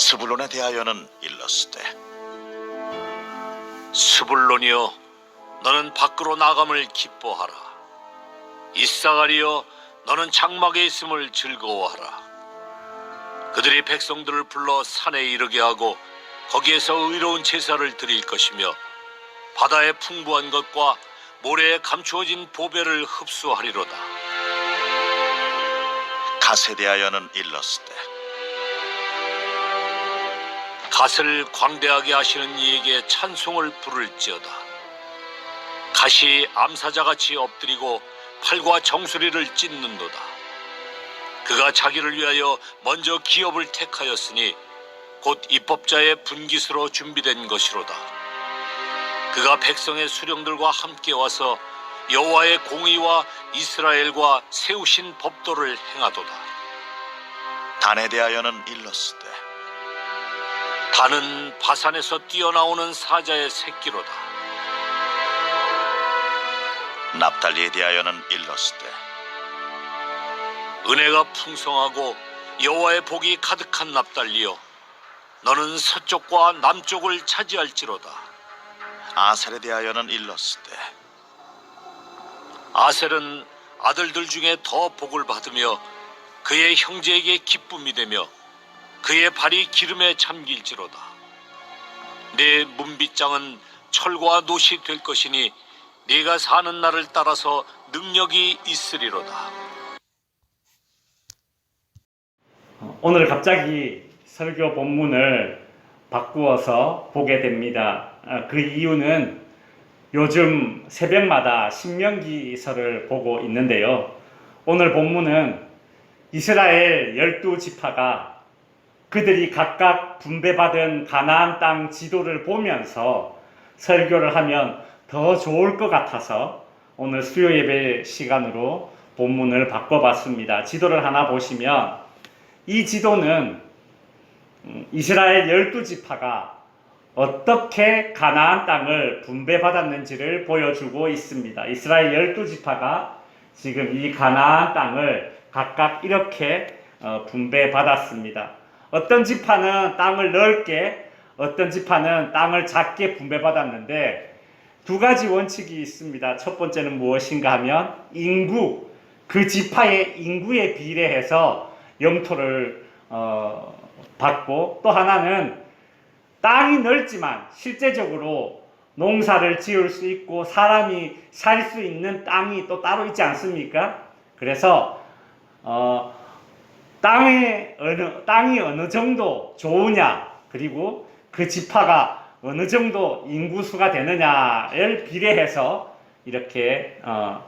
스불론에 대하여는 일렀으되. 스불론이여 너는 밖으로 나감을 기뻐하라. 이사가리여 너는 장막에 있음을 즐거워하라. 그들이 백성들을 불러 산에 이르게 하고 거기에서 의로운 제사를 드릴 것이며 바다의 풍부한 것과 모래에 감추어진 보배를 흡수하리로다. 갓에 대하여는 일렀으되 갓을 광대하게 하시는 이에게 찬송을 부를지어다. 갓이 암사자같이 엎드리고 팔과 정수리를 찢는도다. 그가 자기를 위하여 먼저 기업을 택하였으니 곧 입법자의 분깃으로 준비된 것이로다. 그가 백성의 수령들과 함께 와서 여호와의 공의와 이스라엘과 세우신 법도를 행하도다. 단에 대하여는 일렀으되 단은 바산에서 뛰어나오는 사자의 새끼로다. 납달리에 대하여는 일렀으되 은혜가 풍성하고 여호와의 복이 가득한 납달리여 너는 서쪽과 남쪽을 차지할지로다. 아셀에 대하여는 일렀으되 아셀은 아들들 중에 더 복을 받으며 그의 형제에게 기쁨이 되며 그의 발이 기름에 잠길지로다. 내 문빗장은 철과 노시 될 것이니 네가 사는 날을 따라서 능력이 있으리로다. 오늘 갑자기 설교 본문을 바꾸어서 보게 됩니다. 아, 그 이유는 요즘 새벽마다 신명기서를 보고 있는데요. 오늘 본문은 이스라엘 열두 지파가 그들이 각각 분배받은 가나안 땅 지도를 보면서 설교를 하면 더 좋을 것 같아서 오늘 수요 예배 시간으로 본문을 바꿔봤습니다. 지도를 하나 보시면 이 지도는 음, 이스라엘 열두 지파가 어떻게 가나안 땅을 분배받았는지를 보여주고 있습니다. 이스라엘 열두 지파가 지금 이 가나안 땅을 각각 이렇게 어, 분배받았습니다. 어떤 지파는 땅을 넓게, 어떤 지파는 땅을 작게 분배받았는데 두 가지 원칙이 있습니다. 첫 번째는 무엇인가 하면 인구, 그 지파의 인구에 비례해서 영토를 어, 받고 또 하나는 땅이 넓지만 실제적으로 농사를 지을 수 있고 사람이 살 수 있는 땅이 또 따로 있지 않습니까? 그래서 어, 땅의 어느 땅이 어느 정도 좋으냐 그리고 그 지파가 어느 정도 인구수가 되느냐를 비례해서 이렇게 어,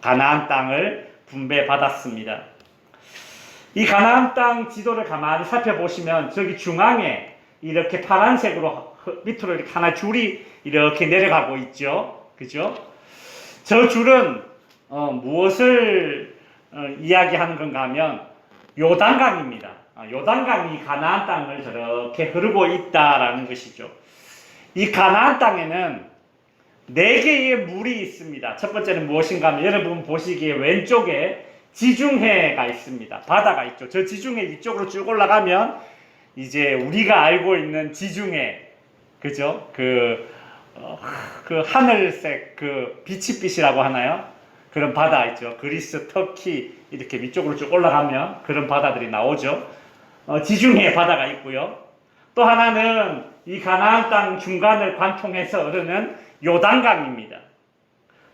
가나안 땅을 분배받았습니다. 이 가나안 땅 지도를 가만히 살펴보시면 저기 중앙에 이렇게 파란색으로 밑으로 이렇게 하나 줄이 이렇게 내려가고 있죠. 그죠? 저 줄은 어, 무엇을 어, 이야기하는 건가 하면 요단강입니다. 아, 요단강이 가나안 땅을 저렇게 흐르고 있다라는 것이죠. 이 가나안 땅에는 네 개의 물이 있습니다. 첫 번째는 무엇인가 하면 여러분 보시기에 왼쪽에 지중해가 있습니다. 바다가 있죠. 저 지중해 이쪽으로 쭉 올라가면 이제 우리가 알고 있는 지중해, 그죠? 그, 어, 그 하늘색 그 비치빛이라고 하나요? 그런 바다 있죠. 그리스, 터키 이렇게 위쪽으로 쭉 올라가면 그런 바다들이 나오죠. 어, 지중해 바다가 있고요. 또 하나는 이 가나안 땅 중간을 관통해서 흐르는 요단강입니다.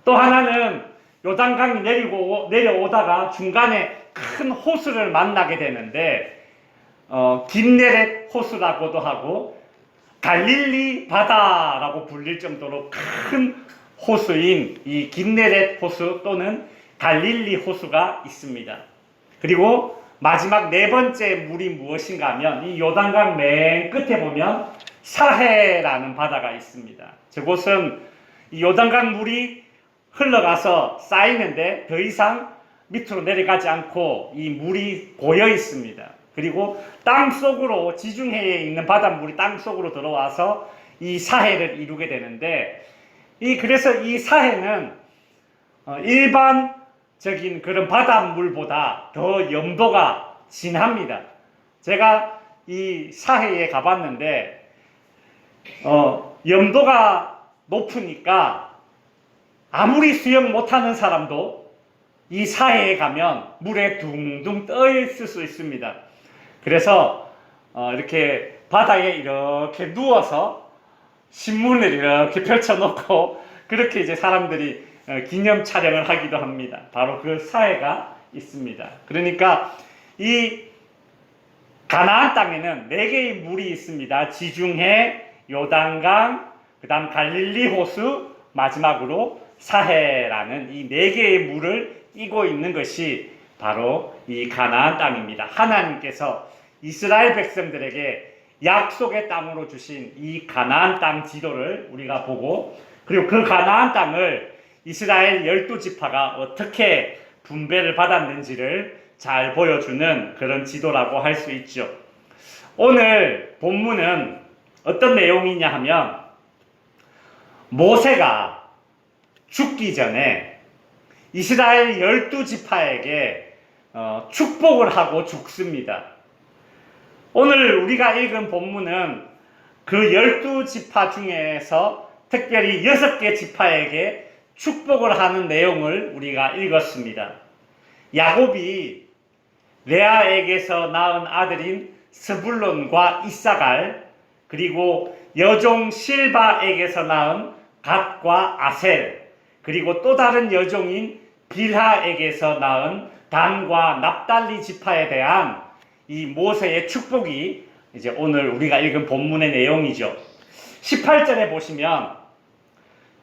또 하나는 요단강이 내리고 내려오다가 중간에 큰 호수를 만나게 되는데 어, 김네렛 호수라고도 하고 갈릴리 바다라고 불릴 정도로 큰 호수인 이 김네렛 호수 또는 갈릴리 호수가 있습니다. 그리고 마지막 네 번째 물이 무엇인가 하면 이 요단강 맨 끝에 보면 사해라는 바다가 있습니다. 저곳은 이 요단강 물이 흘러가서 쌓이는데 더 이상 밑으로 내려가지 않고 이 물이 고여 있습니다. 그리고 땅 속으로 지중해에 있는 바닷물이 땅 속으로 들어와서 이 사해를 이루게 되는데 이 그래서 이 사해는 어, 일반 적인 그런 바닷물보다 더 염도가 진합니다. 제가 이 사해에 가봤는데 어, 염도가 높으니까 아무리 수영 못하는 사람도 이 사해에 가면 물에 둥둥 떠 있을 수 있습니다. 그래서 어, 이렇게 바다에 이렇게 누워서 신문을 이렇게 펼쳐놓고 그렇게 이제 사람들이 어, 기념 촬영을 하기도 합니다. 바로 그 사해가 있습니다. 그러니까 이 가나안 땅에는 네 개의 물이 있습니다. 지중해, 요단강, 그다음 갈릴리 호수, 마지막으로 사해라는 이 네 개의 물을 끼고 있는 것이 바로 이 가나안 땅입니다. 하나님께서 이스라엘 백성들에게 약속의 땅으로 주신 이 가나안 땅 지도를 우리가 보고 그리고 그 가나안 땅을 이스라엘 열두 지파가 어떻게 분배를 받았는지를 잘 보여주는 그런 지도라고 할 수 있죠. 오늘 본문은 어떤 내용이냐 하면 모세가 죽기 전에 이스라엘 열두 지파에게 어, 축복을 하고 죽습니다. 오늘 우리가 읽은 본문은 그 열두 지파 중에서 특별히 여섯 개 지파에게 축복을 하는 내용을 우리가 읽었습니다. 야곱이 레아에게서 낳은 아들인 스불론과 이사갈 그리고 여종 실바에게서 낳은 갓과 아셀 그리고 또 다른 여종인 빌하에게서 낳은 단과 납달리 지파에 대한 이 모세의 축복이 이제 오늘 우리가 읽은 본문의 내용이죠. 18절에 보시면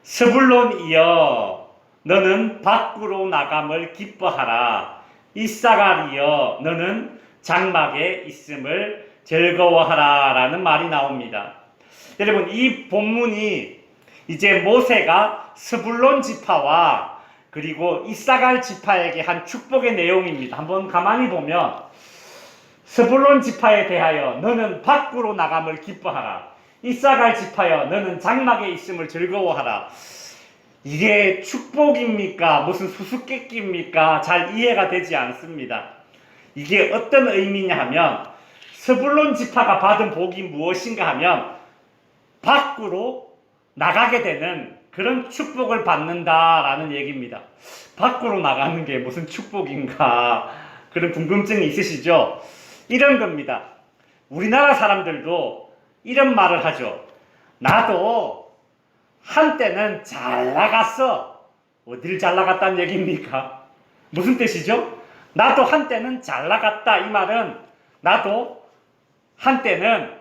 스불론이여 너는 밖으로 나감을 기뻐하라 이사갈이여 너는 장막에 있음을 즐거워하라 라는 말이 나옵니다. 여러분 이 본문이 이제 모세가 스불론 지파와 그리고 이사갈 지파에게 한 축복의 내용입니다. 한번 가만히 보면 스불론 지파에 대하여 너는 밖으로 나감을 기뻐하라. 이사갈 지파여 너는 장막에 있음을 즐거워하라. 이게 축복입니까? 무슨 수수께끼입니까? 잘 이해가 되지 않습니다. 이게 어떤 의미냐 하면 스불론 지파가 받은 복이 무엇인가 하면 밖으로 나가게 되는 그런 축복을 받는다라는 얘기입니다. 밖으로 나가는 게 무슨 축복인가 그런 궁금증이 있으시죠? 이런 겁니다. 우리나라 사람들도 이런 말을 하죠. 나도 한때는 잘 나갔어. 어딜 잘 나갔다는 얘기입니까? 무슨 뜻이죠? 나도 한때는 잘 나갔다. 이 말은 나도 한때는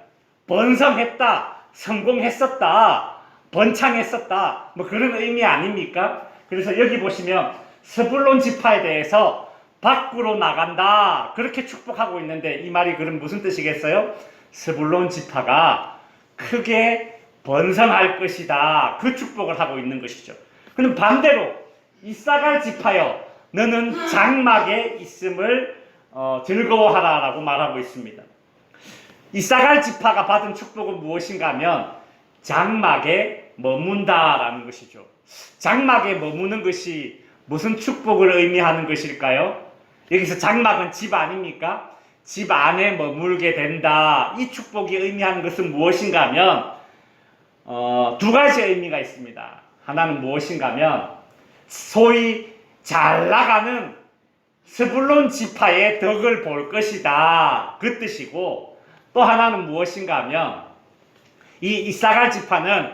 번성했다. 성공했었다. 번창했었다. 뭐 그런 의미 아닙니까? 그래서 여기 보시면 스불론 지파에 대해서 밖으로 나간다. 그렇게 축복하고 있는데 이 말이 그럼 무슨 뜻이겠어요? 스불론 지파가 크게 번성할 것이다. 그 축복을 하고 있는 것이죠. 그럼 반대로 이사갈 지파여 너는 장막에 있음을 어, 즐거워하라라고 말하고 있습니다. 이사갈 지파가 받은 축복은 무엇인가 하면 장막에 머문다라는 것이죠. 장막에 머무는 것이 무슨 축복을 의미하는 것일까요? 여기서 장막은 집 아닙니까? 집 안에 머물게 된다. 이 축복이 의미하는 것은 무엇인가 하면 어, 두 가지 의미가 있습니다. 하나는 무엇인가 하면 소위 잘 나가는 스불론 지파의 덕을 볼 것이다. 그 뜻이고 또 하나는 무엇인가 하면 이 이사갈 지파는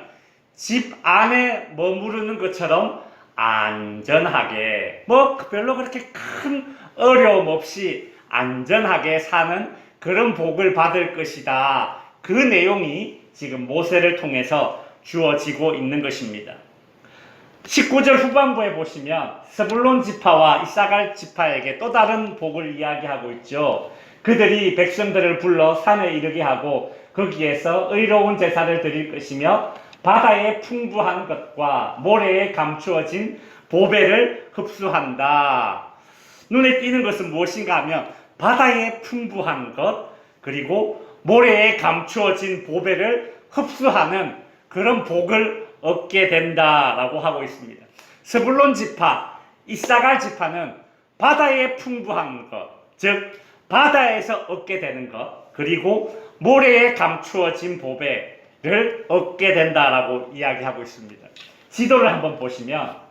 집 안에 머무르는 것처럼 안전하게 뭐 별로 그렇게 큰 어려움 없이 안전하게 사는 그런 복을 받을 것이다. 그 내용이 지금 모세를 통해서 주어지고 있는 것입니다. 19절 후반부에 보시면 스불론 지파와 이사갈 지파에게 또 다른 복을 이야기하고 있죠. 그들이 백성들을 불러 산에 이르게 하고 거기에서 의로운 제사를 드릴 것이며 바다의 풍부한 것과 모래에 감추어진 보배를 흡수한다. 눈에 띄는 것은 무엇인가 하면 바다의 풍부한 것 그리고 모래에 감추어진 보배를 흡수하는 그런 복을 얻게 된다라고 하고 있습니다. 스불론 지파, 이사갈 지파는 바다의 풍부한 것, 즉 바다에서 얻게 되는 것, 그리고 모래에 감추어진 보배를 얻게 된다라고 이야기하고 있습니다. 지도를 한번 보시면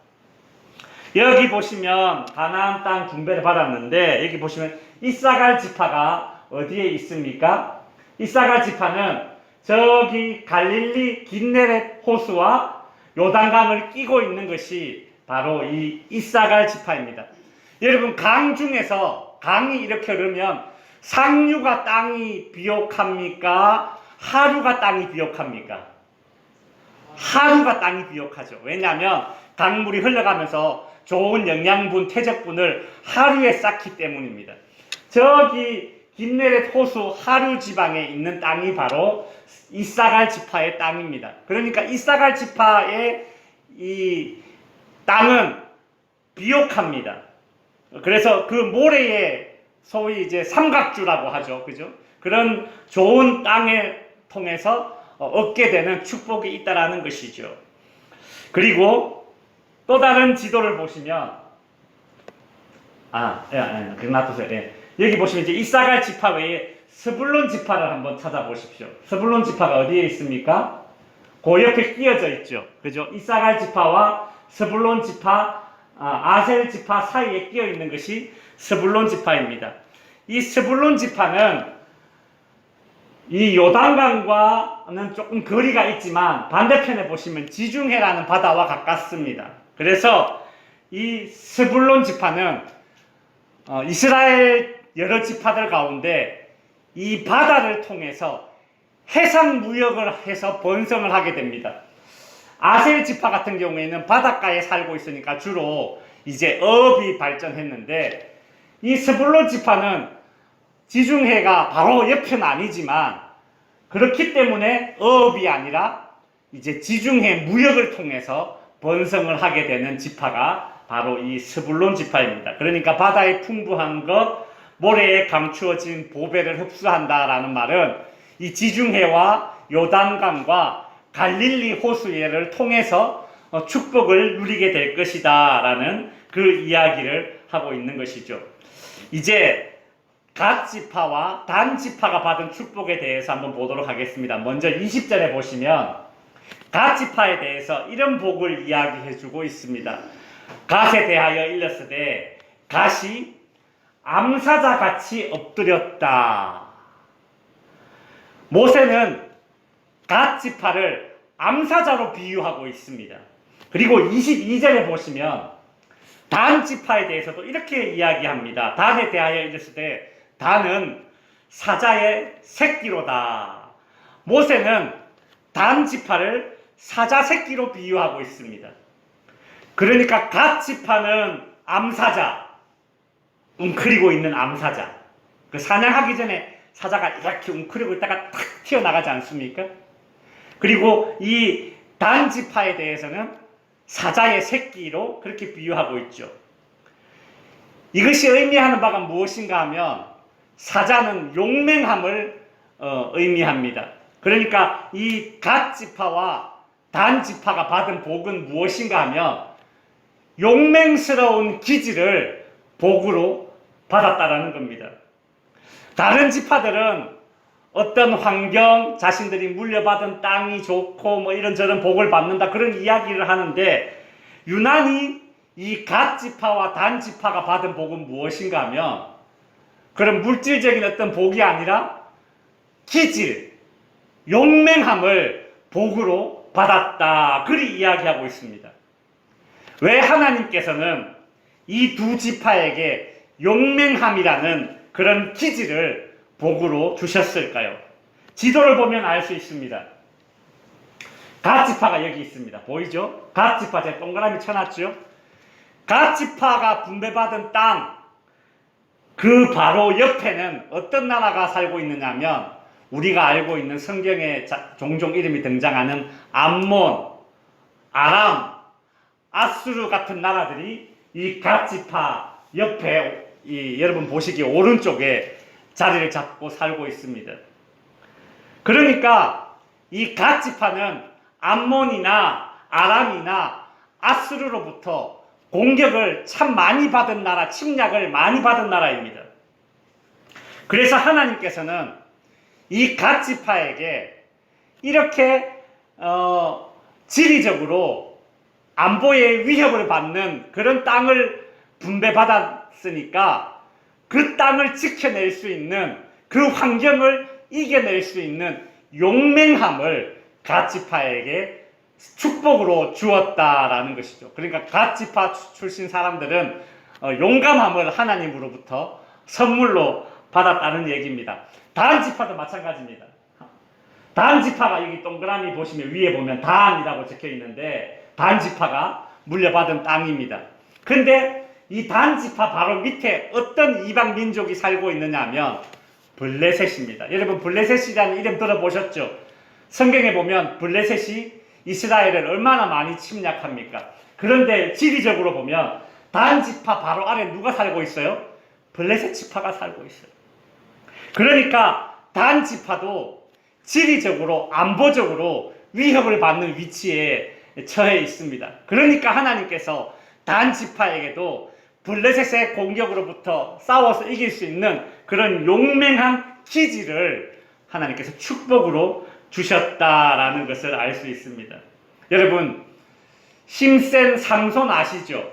여기 보시면 가나안 땅 분배를 받았는데 여기 보시면 이사갈 지파가 어디에 있습니까? 이사갈 지파는 저기 갈릴리 긴네렛 호수와 요단강을 끼고 있는 것이 바로 이 이사갈 지파입니다. 여러분 강 중에서 강이 이렇게 흐르면 상류가 땅이 비옥합니까? 하류가 땅이 비옥합니까? 하류가 땅이 비옥하죠. 왜냐하면 강물이 흘러가면서 좋은 영양분, 퇴적분을 하류에 쌓기 때문입니다. 저기 긴네렛 호수 하류 지방에 있는 땅이 바로 이사갈 지파의 땅입니다. 그러니까 이사갈 지파의 이 땅은 비옥합니다. 그래서 그 모래에 소위 이제 삼각주라고 하죠. 그죠? 그런 좋은 땅에 통해서 어, 얻게 되는 축복이 있다라는 것이죠. 그리고 또 다른 지도를 보시면 아, 예, 예, 그 놔두세요. 예. 여기 보시면 이제 이사갈 지파 외에 스불론 지파를 한번 찾아보십시오. 스불론 지파가 어디에 있습니까? 그 옆에 끼어져 있죠. 그죠? 이사갈 지파와 스불론 지파, 아, 셀 지파 사이에 끼어 있는 것이 스불론 지파입니다. 이 스불론 지파는 이 요단강과는 조금 거리가 있지만 반대편에 보시면 지중해라는 바다와 가깝습니다. 그래서 이 스불론 지파는 어, 이스라엘 여러 지파들 가운데 이 바다를 통해서 해상 무역을 해서 번성을 하게 됩니다. 아셀 지파 같은 경우에는 바닷가에 살고 있으니까 주로 이제 어업이 발전했는데 이 스불론 지파는 지중해가 바로 옆은 아니지만 그렇기 때문에 어업이 아니라 이제 지중해 무역을 통해서 번성을 하게 되는 지파가 바로 이 스불론 지파입니다. 그러니까 바다의 풍부한 것, 모래에 감추어진 보배를 흡수한다라는 말은 이 지중해와 요단강과 갈릴리 호수예를 통해서 어, 축복을 누리게 될 것이다라는 그 이야기를 하고 있는 것이죠. 이제 갓 지파와 단 지파가 받은 축복에 대해서 한번 보도록 하겠습니다. 먼저 20절에 보시면 갓 지파에 대해서 이런 복을 이야기해 주고 있습니다. 갓에 대하여 일렀으되 갓이 암사자 같이 엎드렸다. 모세는 갓 지파를 암사자로 비유하고 있습니다. 그리고 22절에 보시면 단 지파에 대해서도 이렇게 이야기합니다. 단에 대하여 이랬을 단은 사자의 새끼로다. 모세는 단 지파를 사자 새끼로 비유하고 있습니다. 그러니까 갓 지파는 암사자, 웅크리고 있는 암사자. 그 사냥하기 전에 사자가 이렇게 웅크리고 있다가 탁 튀어나가지 않습니까? 그리고 이 단 지파에 대해서는 사자의 새끼로 그렇게 비유하고 있죠. 이것이 의미하는 바가 무엇인가 하면 사자는 용맹함을 어, 의미합니다. 그러니까 이갓 지파와 단 지파가 받은 복은 무엇인가 하면 용맹스러운 기질을 복으로 받았다라는 겁니다. 다른 지파들은 어떤 환경, 자신들이 물려받은 땅이 좋고 뭐 이런저런 복을 받는다 그런 이야기를 하는데 유난히 이 갓 지파와 단 지파가 받은 복은 무엇인가 하면 그런 물질적인 어떤 복이 아니라 기질, 용맹함을 복으로 받았다. 그리 이야기하고 있습니다. 왜 하나님께서는 이 두 지파에게 용맹함이라는 그런 기질을 복으로 주셨을까요? 지도를 보면 알 수 있습니다. 갓지파가 여기 있습니다. 보이죠? 갓지파 제가 동그라미 쳐놨죠? 갓지파가 분배받은 땅, 그 바로 옆에는 어떤 나라가 살고 있느냐 면 우리가 알고 있는 성경에 자- 종종 이름이 등장하는 암몬, 아람, 아수르 같은 나라들이 이 갓지파 옆에 이 여러분 보시기 오른쪽에 자리를 잡고 살고 있습니다. 그러니까 이 갓지파는 암몬이나 아람이나 아수르로부터 공격을 참 많이 받은 나라, 침략을 많이 받은 나라입니다. 그래서 하나님께서는 이 갓지파에게 이렇게 어, 지리적으로 안보의 위협을 받는 그런 땅을 분배받았으니까 그 땅을 지켜낼 수 있는 그 환경을 이겨낼 수 있는 용맹함을 갓지파에게 축복으로 주었다라는 것이죠. 그러니까 갓지파 출신 사람들은 어, 용감함을 하나님으로부터 선물로 받았다는 얘기입니다. 다한 지파도 마찬가지입니다. 단 지파가 여기 동그라미 보시면 위에 보면 단이라고 적혀 있는데 단 지파가 물려받은 땅입니다. 근데 이단 지파 바로 밑에 어떤 이방 민족이 살고 있느냐면 블레셋입니다. 여러분 블레셋이라는 이름 들어보셨죠? 성경에 보면 블레셋이 이스라엘을 얼마나 많이 침략합니까? 그런데 지리적으로 보면 단 지파 바로 아래 누가 살고 있어요? 블레셋 지파가 살고 있어요. 그러니까 단 지파도 지리적으로 안보적으로 위협을 받는 위치에 처해 있습니다. 그러니까 하나님께서 단 지파에게도 블레셋의 공격으로부터 싸워서 이길 수 있는 그런 용맹한 기지를 하나님께서 축복으로 주셨다라는 것을 알 수 있습니다. 여러분 힘센 삼손 아시죠?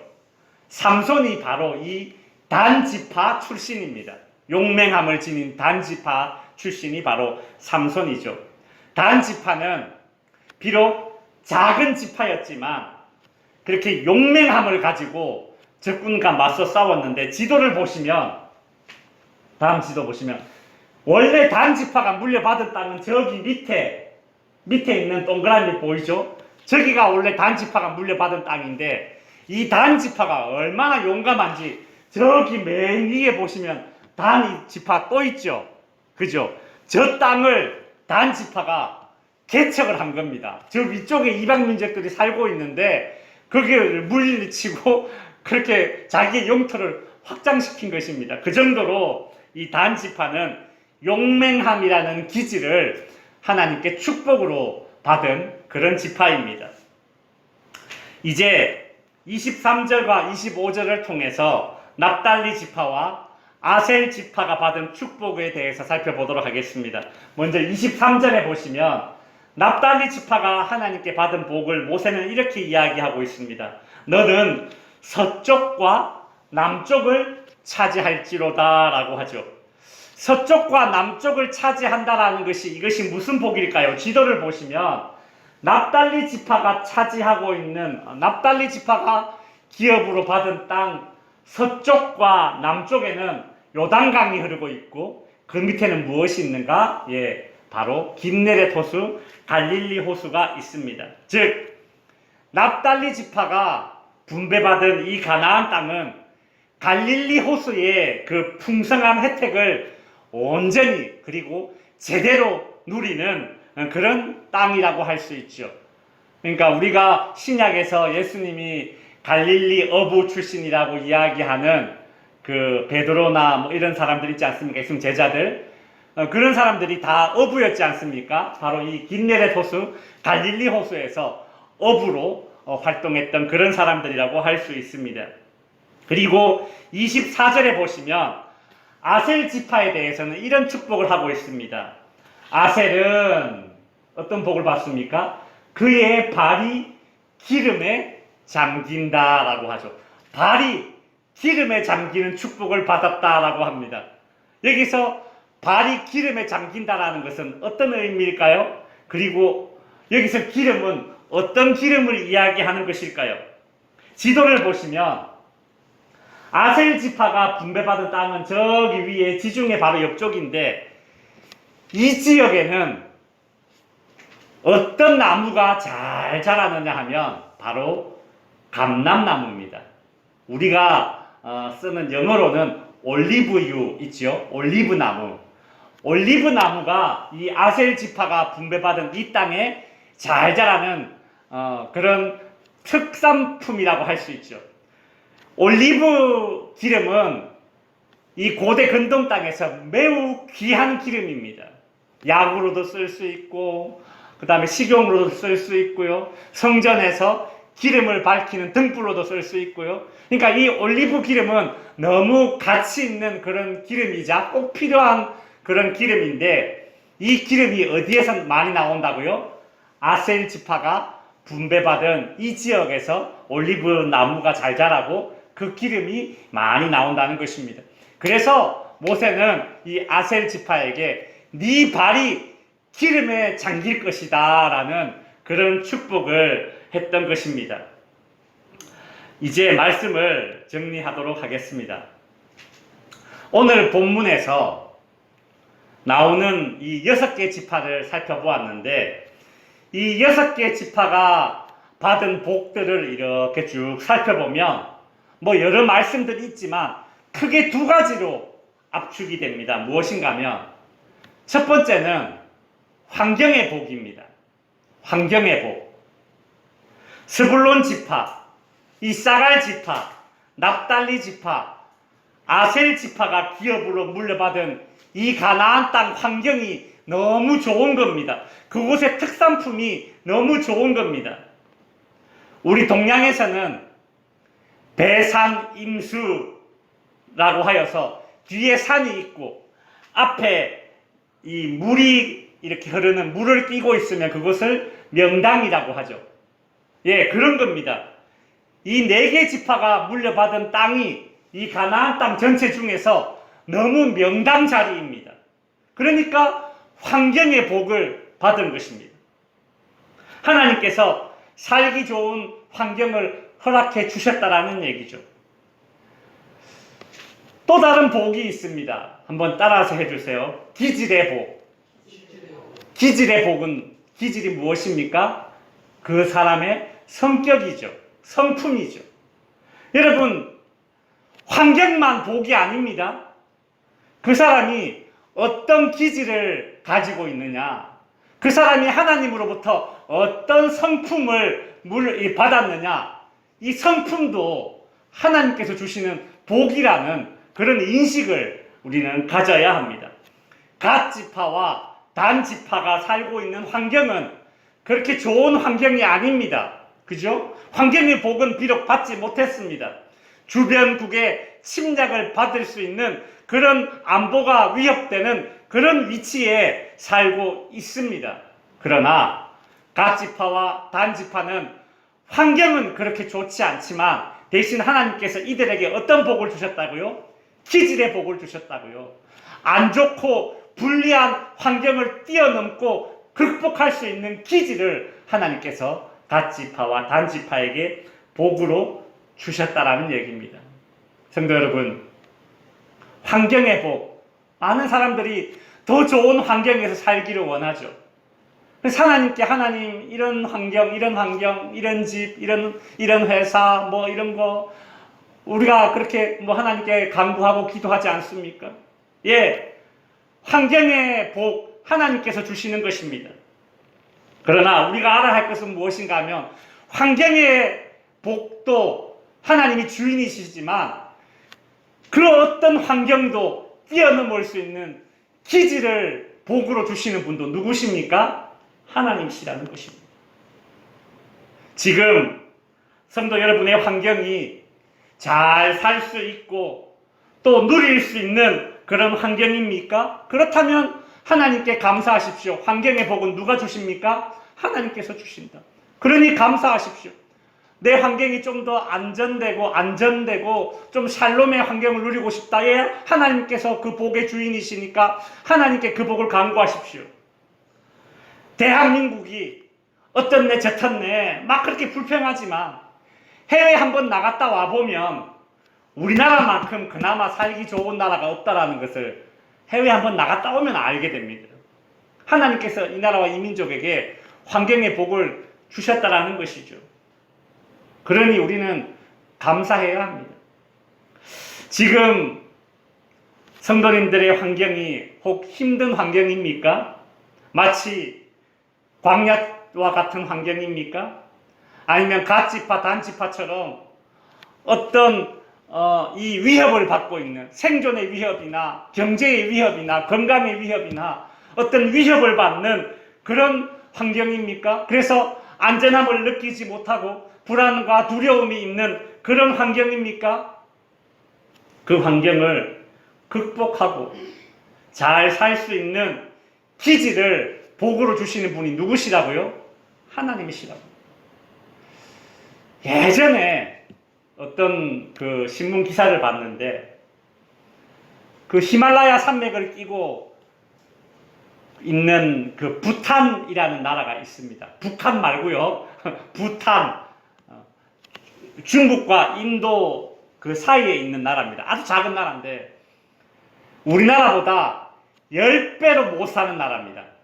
삼손이 바로 이 단지파 출신입니다. 용맹함을 지닌 단지파 출신이 바로 삼손이죠. 단지파는 비록 작은 지파였지만 그렇게 용맹함을 가지고 적군과 맞서 싸웠는데 지도를 보시면 다음 지도 보시면 원래 단지파가 물려받은 땅은 저기 밑에 밑에 있는 동그라미 보이죠? 저기가 원래 단지파가 물려받은 땅인데 이 단지파가 얼마나 용감한지 저기 맨 위에 보시면 단지파 또 있죠? 그죠? 저 땅을 단지파가 개척을 한 겁니다. 저 위쪽에 이방 민족들이 살고 있는데 거기를 물리치고 그렇게 자기의 영토를 확장시킨 것입니다. 그 정도로 이 단지파는 용맹함이라는 기질을 하나님께 축복으로 받은 그런 지파입니다. 이제 23절과 25절을 통해서 납달리 지파와 아셀 지파가 받은 축복에 대해서 살펴보도록 하겠습니다. 먼저 23절에 보시면 납달리 지파가 하나님께 받은 복을 모세는 이렇게 이야기하고 있습니다. 너는 서쪽과 남쪽을 차지할지로다라고 하죠. 서쪽과 남쪽을 차지한다라는 것이 이것이 무슨 복일까요? 지도를 보시면 납달리 지파가 차지하고 있는 납달리 지파가 기업으로 받은 땅 서쪽과 남쪽에는 요단강이 흐르고 있고 그 밑에는 무엇이 있는가? 예, 바로 긴네렛 호수, 갈릴리 호수가 있습니다. 즉 납달리 지파가 분배받은 이 가나안 땅은 갈릴리 호수의 그 풍성한 혜택을 온전히 그리고 제대로 누리는 그런 땅이라고 할 수 있죠. 그러니까 우리가 신약에서 예수님이 갈릴리 어부 출신이라고 이야기하는 그 베드로나 뭐 이런 사람들 있지 않습니까? 예수님 제자들 어, 그런 사람들이 다 어부였지 않습니까? 바로 이 긴네렛 호수, 갈릴리 호수에서 어부로 어, 활동했던 그런 사람들이라고 할 수 있습니다. 그리고 24절에 보시면 아셀 지파에 대해서는 이런 축복을 하고 있습니다. 아셀은 어떤 복을 받습니까? 그의 발이 기름에 잠긴다라고 하죠. 발이 기름에 잠기는 축복을 받았다라고 합니다. 여기서 발이 기름에 잠긴다라는 것은 어떤 의미일까요? 그리고 여기서 기름은 어떤 기름을 이야기하는 것일까요? 지도를 보시면 아셀 지파가 분배받은 땅은 저기 위에 지중해 바로 옆쪽인데 이 지역에는 어떤 나무가 잘 자라느냐 하면 바로 감람나무입니다. 우리가 어, 쓰는 영어로는 올리브유 있죠? 올리브 나무. 올리브 나무가 이 아셀 지파가 분배받은 이 땅에 잘 자라는 어, 그런 특산품이라고 할 수 있죠. 올리브 기름은 이 고대 근동 땅에서 매우 귀한 기름입니다. 약으로도 쓸 수 있고, 그 다음에 식용으로도 쓸 수 있고요. 성전에서 기름을 밝히는 등불로도 쓸 수 있고요. 그러니까 이 올리브 기름은 너무 가치 있는 그런 기름이자 꼭 필요한 그런 기름인데, 이 기름이 어디에서 많이 나온다고요? 아셀 지파가 분배받은 이 지역에서 올리브 나무가 잘 자라고 그 기름이 많이 나온다는 것입니다. 그래서 모세는 이 아셀 지파에게 네 발이 기름에 잠길 것이다라는 그런 축복을 했던 것입니다. 이제 말씀을 정리하도록 하겠습니다. 오늘 본문에서 나오는 이 여섯 개 지파를 살펴보았는데 이 여섯 개 지파가 받은 복들을 이렇게 쭉 살펴보면 뭐 여러 말씀들이 있지만 크게 두 가지로 압축이 됩니다. 무엇인가 하면 첫 번째는 환경의 복입니다. 환경의 복. 스불론 지파, 이사갈 지파, 납달리 지파, 아셀 지파가 기업으로 물려받은 이 가나안 땅 환경이 너무 좋은 겁니다. 그곳의 특산품이 너무 좋은 겁니다. 우리 동양에서는 배산 임수라고 하여서 뒤에 산이 있고 앞에 이 물이 이렇게 흐르는 물을 끼고 있으면 그것을 명당이라고 하죠. 예, 그런 겁니다. 이 네 개 지파가 물려받은 땅이 이 가나안 땅 전체 중에서 너무 명당 자리입니다. 그러니까 환경의 복을 받은 것입니다. 하나님께서 살기 좋은 환경을 허락해 주셨다라는 얘기죠. 또 다른 복이 있습니다. 한번 따라서 해주세요. 기질의 복. 기질의 복은 기질이 무엇입니까? 그 사람의 성격이죠. 성품이죠. 여러분, 환경만 복이 아닙니다. 그 사람이 어떤 기질을 가지고 있느냐, 그 사람이 하나님으로부터 어떤 성품을 받았느냐, 이 성품도 하나님께서 주시는 복이라는 그런 인식을 우리는 가져야 합니다. 갓지파와 단 지파가 살고 있는 환경은 그렇게 좋은 환경이 아닙니다. 그죠? 환경의 복은 비록 받지 못했습니다. 주변국의 침략을 받을 수 있는 그런 안보가 위협되는 그런 위치에 살고 있습니다. 그러나 갓지파와 단 지파는 환경은 그렇게 좋지 않지만 대신 하나님께서 이들에게 어떤 복을 주셨다고요? 기질의 복을 주셨다고요. 안 좋고 불리한 환경을 뛰어넘고 극복할 수 있는 기질을 하나님께서 갓지파와 단지파에게 복으로 주셨다라는 얘기입니다. 성도 여러분, 환경의 복. 많은 사람들이 더 좋은 환경에서 살기를 원하죠. 그래서 하나님께 하나님 이런 환경, 이런 환경, 이런 집, 이런 이런 회사, 뭐 이런 거 우리가 그렇게 뭐 하나님께 간구하고 기도하지 않습니까? 예, 환경의 복 하나님께서 주시는 것입니다. 그러나 우리가 알아야 할 것은 무엇인가 하면 환경의 복도 하나님이 주인이시지만 그 어떤 환경도 뛰어넘을 수 있는 기질을 복으로 주시는 분도 누구십니까? 하나님이시라는 것입니다. 지금 성도 여러분의 환경이 잘 살 수 있고 또 누릴 수 있는 그런 환경입니까? 그렇다면 하나님께 감사하십시오. 환경의 복은 누가 주십니까? 하나님께서 주신다. 그러니 감사하십시오. 내 환경이 좀 더 안전되고 안전되고 좀 샬롬의 환경을 누리고 싶다. 예, 하나님께서 그 복의 주인이시니까 하나님께 그 복을 간구하십시오. 대한민국이 내 저떤 내막 그렇게 불평하지만 해외 한번 나갔다 와 보면 우리나라만큼 그나마 살기 좋은 나라가 없다라는 것을 해외 한번 나갔다 오면 알게 됩니다. 하나님께서 이 나라와 이 민족에게 환경의 복을 주셨다라는 것이죠. 그러니 우리는 감사해야 합니다. 지금 성도님들의 환경이 혹 힘든 환경입니까? 마치 광야와 같은 환경입니까? 아니면 갓지파, 단지파처럼 어떤 어, 이 위협을 받고 있는 생존의 위협이나 경제의 위협이나 건강의 위협이나 어떤 위협을 받는 그런 환경입니까? 그래서 안전함을 느끼지 못하고 불안과 두려움이 있는 그런 환경입니까? 그 환경을 극복하고 잘 살 수 있는 기지를 복으로 주시는 분이 누구시라고요? 하나님이시라고. 예전에 어떤 그 신문 기사를 봤는데 그 히말라야 산맥을 끼고 있는 그 부탄이라는 나라가 있습니다. 북한 말고요. 부탄. 어, 중국과 인도 그 사이에 있는 나라입니다. 아주 작은 나라인데 우리나라보다 10배로 못 사는 나라입니다.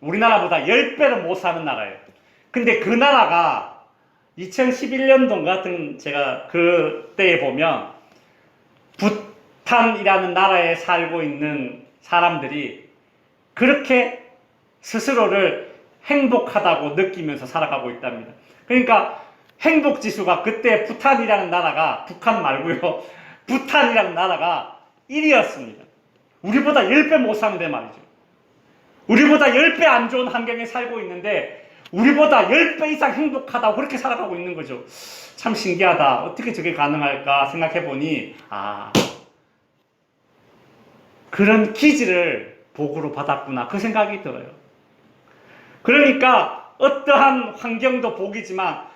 우리나라보다 10배로 못 사는 나라예요. 근데 그 나라가 2011년도 같은 제가 그때에 보면 부탄이라는 나라에 살고 있는 사람들이 그렇게 스스로를 행복하다고 느끼면서 살아가고 있답니다. 그러니까 행복 지수가 그때 부탄이라는 나라가 북한 말고요. 부탄이라는 나라가 1위였습니다. 우리보다 10배 못 사는데 말이죠. 우리보다 10배 안 좋은 환경에 살고 있는데 우리보다 10배 이상 행복하다고 그렇게 살아가고 있는 거죠. 참 신기하다. 어떻게 저게 가능할까 생각해 보니 아 그런 기지를 복으로 받았구나 그 생각이 들어요. 그러니까 어떠한 환경도 복이지만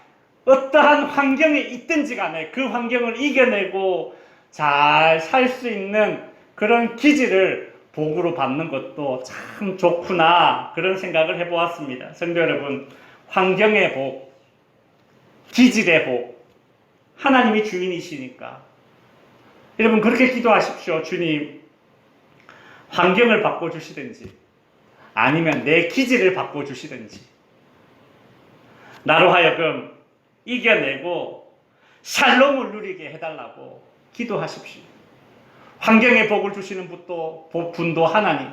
어떠한 환경에 있든지 간에 그 환경을 이겨내고 잘 살 수 있는 그런 기지를 복으로 받는 것도 참 좋구나 그런 생각을 해보았습니다. 성도 여러분, 환경의 복, 기질의 복, 하나님이 주인이시니까 여러분 그렇게 기도하십시오. 주님, 환경을 바꿔주시든지 아니면 내 기질을 바꿔주시든지 나로 하여금 이겨내고 샬롬을 누리게 해달라고 기도하십시오. 환경에 복을 주시는 분도, 분도 하나님.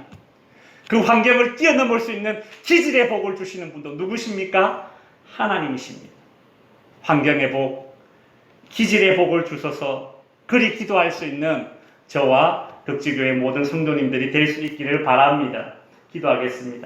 그 환경을 뛰어넘을 수 있는 기질의 복을 주시는 분도 누구십니까? 하나님이십니다. 환경의 복, 기질의 복을 주셔서 그리 기도할 수 있는 저와 덕지교회 모든 성도님들이 될 수 있기를 바랍니다. 기도하겠습니다.